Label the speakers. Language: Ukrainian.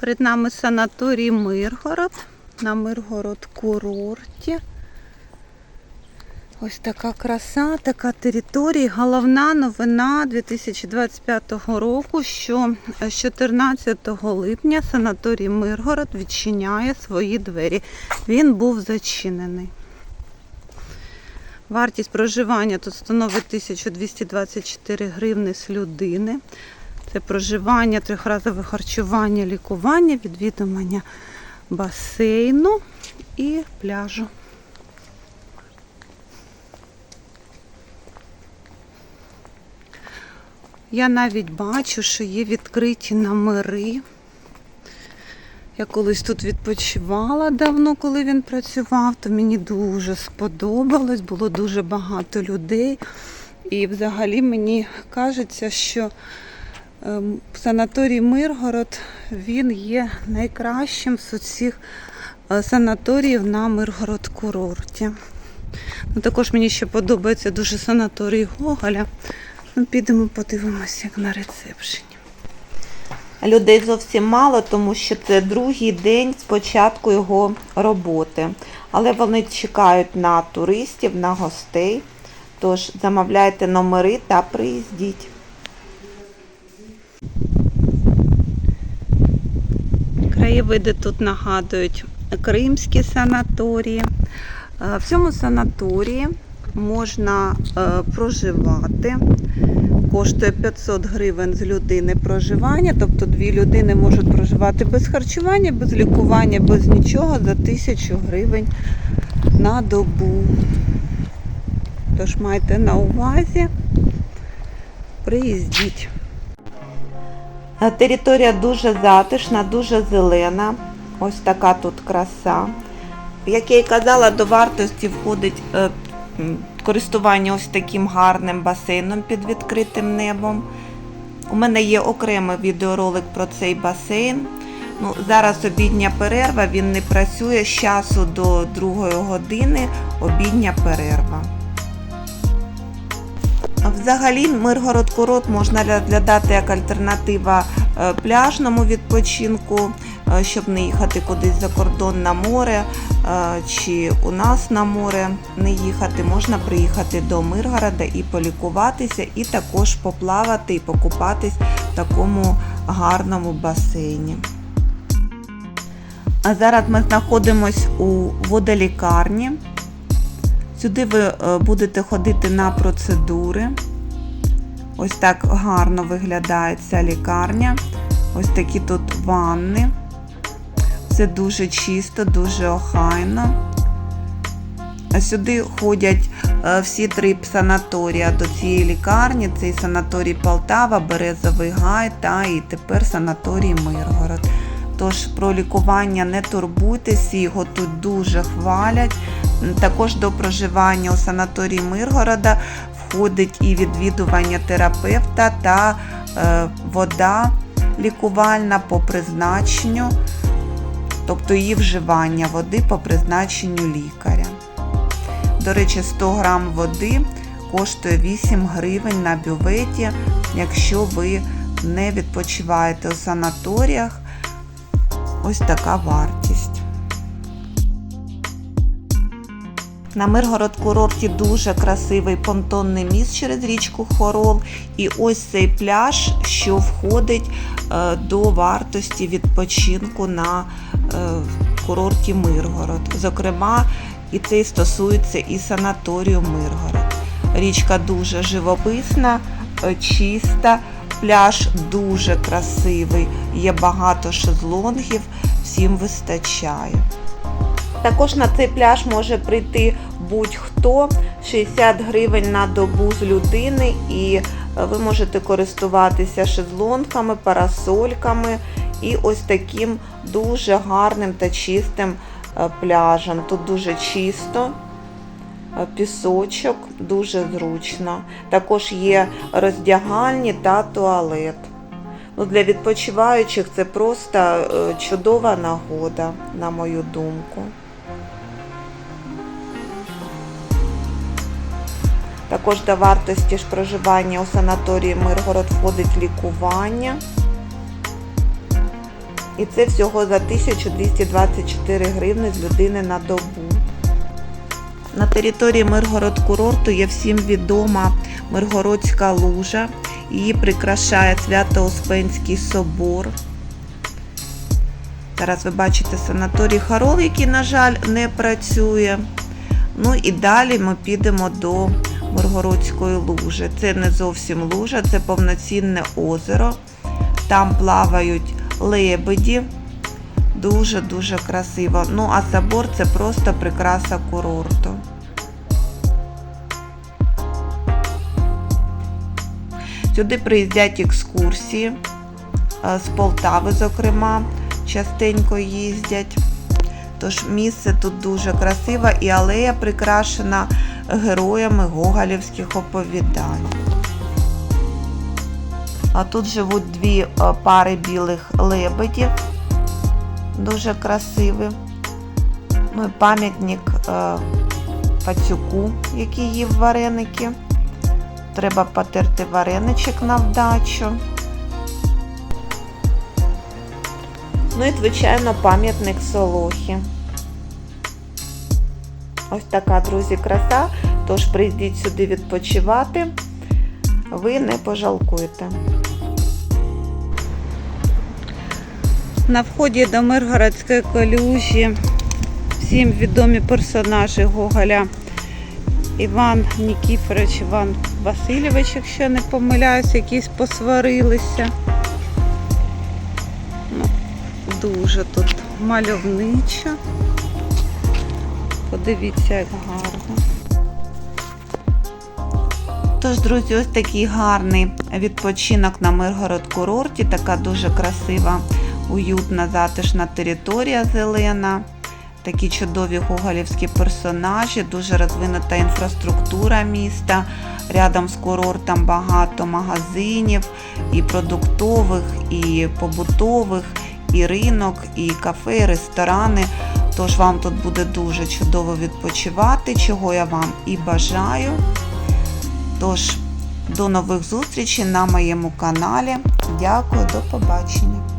Speaker 1: Перед нами санаторій Миргород на Миргород курорті. Ось така краса, така територія. Головна новина 2025 року, що з 14 липня санаторій Миргород відчиняє свої двері. Він був зачинений. Вартість проживання тут становить 1224 гривни з людини. Це проживання, трьохразове харчування, лікування, відвідування басейну і пляжу. Я навіть бачу, що є відкриті номери. Я колись тут відпочивала давно, коли він працював, то мені дуже сподобалось, було дуже багато людей. І взагалі мені кажеться, що санаторій Миргород він є найкращим з усіх е, санаторіїв на Миргород курорті. Ну, також мені ще подобається дуже санаторій Гоголя. Ну, підемо подивимося, як на рецепшені.
Speaker 2: Людей зовсім мало, тому що це другий день з початку його роботи. Але вони чекають на туристів, на гостей. Тож замовляйте номери та приїздіть.
Speaker 1: Краєвиди тут нагадують кримські санаторії. Е, В цьому санаторії можна е, проживати. Коштує 500 гривень з людини проживання, тобто дві людини можуть проживати без харчування, без лікування, без нічого за 1000 гривень на добу. Тож майте на увазі, приїздіть.
Speaker 2: Е, Територія дуже затишна, дуже зелена. Ось така тут краса. Як я і казала, до вартості входить е, користування ось таким гарним басейном під відкритим небом. У мене є окремий відеоролик про цей басейн. Ну, зараз обідня перерва, він не працює з часу до 2 години обідня перерва. Взагалі Миргород курорт можна розглядати як альтернатива е, пляжному відпочинку, е, щоб не їхати кудись за кордон на море е, чи у нас на море не їхати. Можна приїхати до Миргорода і полікуватися, і також поплавати і покупатись в такому гарному басейні. А зараз ми знаходимося у водолікарні. Сюди ви будете ходити на процедури. Ось так гарно виглядає ця лікарня. Ось такі тут ванни. Все дуже чисто, дуже охайно. Сюди ходять е, всі три санаторія до цієї лікарні. Це і санаторій Полтава, Березовий Гай та і тепер санаторій Миргород. Тож про лікування не турбуйтесь, його тут дуже хвалять. Також до проживання у санаторії Миргорода входить і відвідування терапевта та е, вода лікувальна по призначенню, тобто її вживання води по призначенню лікаря. До речі, 100 грам води коштує 8 гривень на бюветі, якщо ви не відпочиваєте у санаторіях. Ось така вартість. На Миргород курорті дуже красивий понтонний міст через річку Хорол. І ось цей пляж, що входить е, до вартості відпочинку на е, курорті Миргород. Зокрема, і це стосується і санаторію Миргород. Річка дуже живописна, е, чиста, пляж дуже красивий, є багато шезлонгів, всім вистачає. Також на цей пляж може прийти будь-хто 60 гривень на добу з людини, і е, ви можете користуватися шезлонгами, парасольками і ось таким дуже гарним та чистим е, пляжем. Тут дуже чисто. е, Пісочок дуже зручно. Також є роздягальні та туалет. Ну, для відпочиваючих це просто чудова нагода, на мою думку. Також до вартості ж проживання у санаторії Миргород входить лікування. І це всього за 1224 гривни з людини на добу. На території Миргород курорту є всім відома Миргородська лужа. Її прикрашає Свято-Успенський собор. Зараз ви бачите санаторій Харол, який, на жаль, не працює. Ну і далі ми підемо до Миргородської лужи. Це не зовсім лужа, це повноцінне озеро. Там плавають лебеді. Дуже-дуже красиво. Ну, а собор це просто прикраса курорту. Сюди приїздять екскурсії е, з Полтави, зокрема, частенько їздять. Тож місце тут дуже красиве і алея прикрашена героями гоголівських оповідань. А тут живуть дві е, пари білих лебедів, дуже красиві. Ну і пам'ятник е, пацюку, який їв вареники. Треба потерти вареничок на вдачу. Ну і, звичайно, пам'ятник Солохи. Ось така, друзі, краса. Тож прийдіть сюди відпочивати. Ви не пожалкуєте.
Speaker 1: На вході до Миргородської колюжі всім відомі персонажі Гоголя. Іван Нікіфорович, Іван Васильович, якщо не помиляюсь, якісь посварилися. Ну, дуже тут мальовничо. Подивіться, як гарно.
Speaker 2: Тож, друзі, ось такий гарний відпочинок на Миргород курорті. Така дуже красива, уютна, затишна територія зелена. Такі чудові гоголівські персонажі, дуже розвинута інфраструктура міста. Рядом з курортом багато магазинів, і продуктових, і побутових, і ринок, і кафе, і ресторани. Тож вам тут буде дуже чудово відпочивати, чого я вам і бажаю. Тож, до нових зустрічей на моєму каналі. Дякую, до побачення.